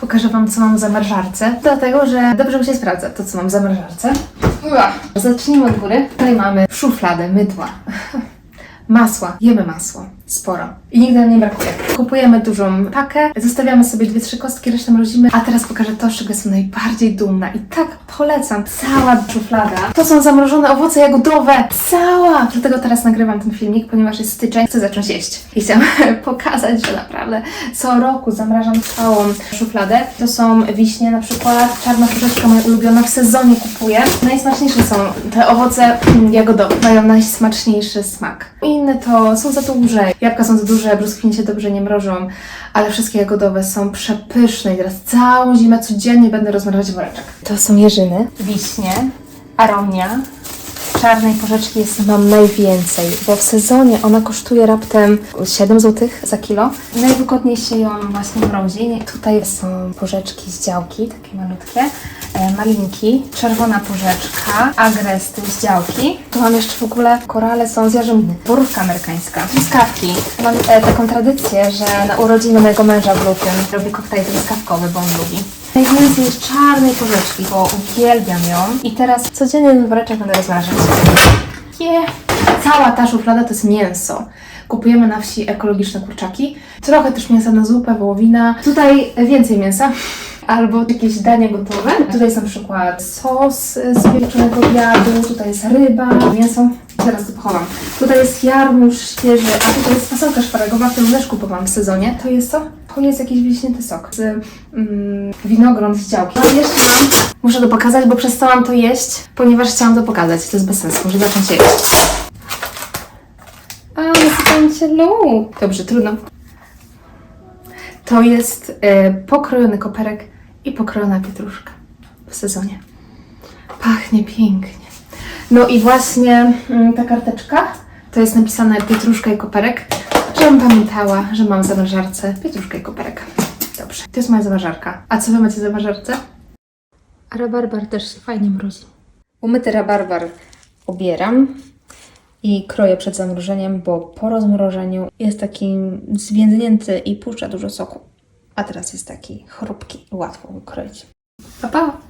Pokażę Wam, co mam w zamrażarce, dlatego, że dobrze mi się sprawdza to, co mam w zamrażarce. Ua. Zacznijmy od góry. Tutaj mamy szufladę, mydła, masła. Jemy masło. Sporo. I nigdy nam nie brakuje. Kupujemy dużą pakę, zostawiamy sobie dwie, trzy kostki, resztę mrozimy. A teraz pokażę to, z czego jestem najbardziej dumna. I tak polecam. Cała szuflada. To są zamrożone owoce jagodowe. Cała! Dlatego teraz nagrywam ten filmik, ponieważ jest styczeń. Chcę zacząć jeść. I chciałam pokazać, że naprawdę co roku zamrażam całą szufladę. To są wiśnie na przykład. Czarna porzeczka moja ulubiona. W sezonie kupuję. Najsmaczniejsze są te owoce jagodowe. Mają najsmaczniejszy smak. Inne to są za duże. Jabłka są za duże, brzoskwinie się dobrze nie mrożą, ale wszystkie jagodowe są przepyszne i teraz całą zimę codziennie będę rozmrażać woreczek. To są jeżyny, wiśnie, aronia. Czarnej porzeczki jest mam najwięcej, bo w sezonie ona kosztuje raptem 7 zł za kilo. Najwygodniej się ją właśnie mrozi. Tutaj są porzeczki z działki, takie malutkie, malinki, czerwona porzeczka, agresty z działki. Tu mam jeszcze w ogóle korale są z jarzębiny, borówka amerykańska, truskawki. Mam e, taką tradycję, że na urodziny mojego męża w lutym robię koktajl truskawkowy, bo on lubi. Najwięcej jest czarnej porzeczki, bo uwielbiam ją. I teraz codziennie ten woreczek będę rozmrażać. Yeah. Cała ta szuflada to jest mięso. Kupujemy na wsi ekologiczne kurczaki. Trochę też mięsa na zupę, wołowina. Tutaj więcej mięsa. Albo jakieś dania gotowe. Tutaj jest na przykład sos z pieczonego obiadu, tutaj jest ryba, mięso. Zaraz to pochowam. Tutaj jest jarmuż świeży, a tutaj jest fasolka szparagowa, którą też kupowałam w sezonie. To jest co? To jest jakiś wiśnięty sok z mm, winogron z działki. A jeszcze mam, muszę to pokazać, bo przestałam to jeść, ponieważ chciałam to pokazać. To jest bez sensu, muszę zacząć jeść. A, nasypałam się lód. Dobrze, trudno. To jest e, pokrojony koperek i pokrojona pietruszka w sezonie. Pachnie pięknie. No i właśnie mm, ta karteczka to jest napisane pietruszka i koperek, żebym pamiętała, że mam w zamrażarce pietruszkę i koperek. Dobrze, to jest moja zamrażarka. A co wy macie w zamrażarce? Rabarbar też fajnie mrozi. Umyty rabarbar obieram i kroję przed zamrożeniem, bo po rozmrożeniu jest taki zwiędnięty i puszcza dużo soku. A teraz jest taki chrupki, łatwo kroić. Pa, pa!